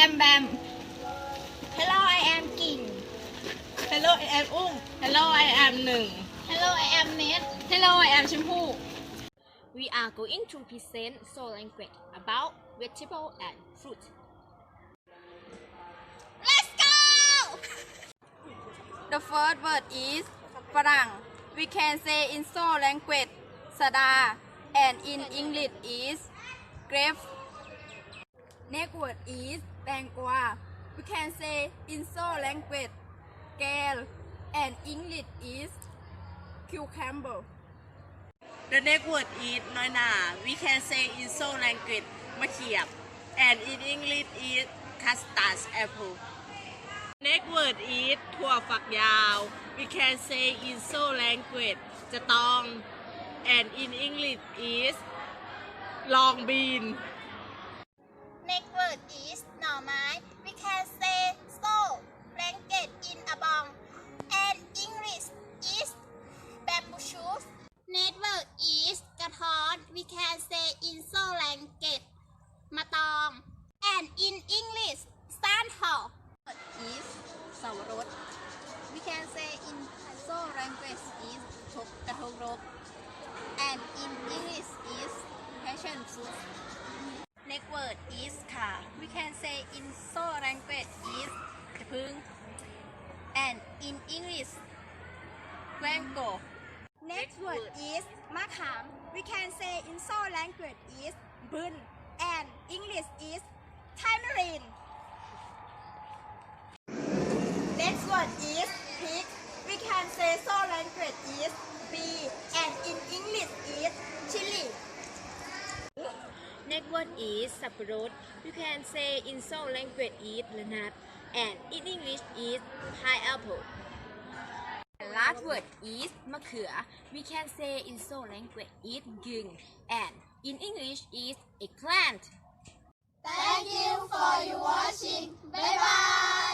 am Bam Hello I am กิ่ง Hello I am อุ้ม Hello I am หนึ่ง Hello I am เนท Hello I am ชมพู่ We are going to present soul language about vegetable and fruit. Let's go The first word is ฝรั่ง We can say in Seoul language สดา and in English is grape Next word is แตงกวา We can say in Seoul language แกล and English is cucumber The next word is น้อยหนา We can say in Seoul language มะเขียบ and in English is custard apple Next word is ถั่วฝักยาว We can say in Seoul language จะตอง and in English is long bean Next word is หน่อไม้ We can say so blanket in a bong and English is bamboo shoots Next word is กระท้อน We can say in so blanket มะตอง and in English ซ่านหอ is สาวรส We can say in so language is ทกกระทงรก word is ค่ะ We can say in Seoul language is กระพึ่ง and in English mango Next word is มะขาม We can say in Seoul language is บึน and English is tamarind Next word is pig. We can say so language is bee one is sapurot. You can say in Seoul language is lanap and in English is pineapple. The last word is makhua. We can say in Seoul language is gung and in English is "a plant". Thank you for your watching. Bye bye.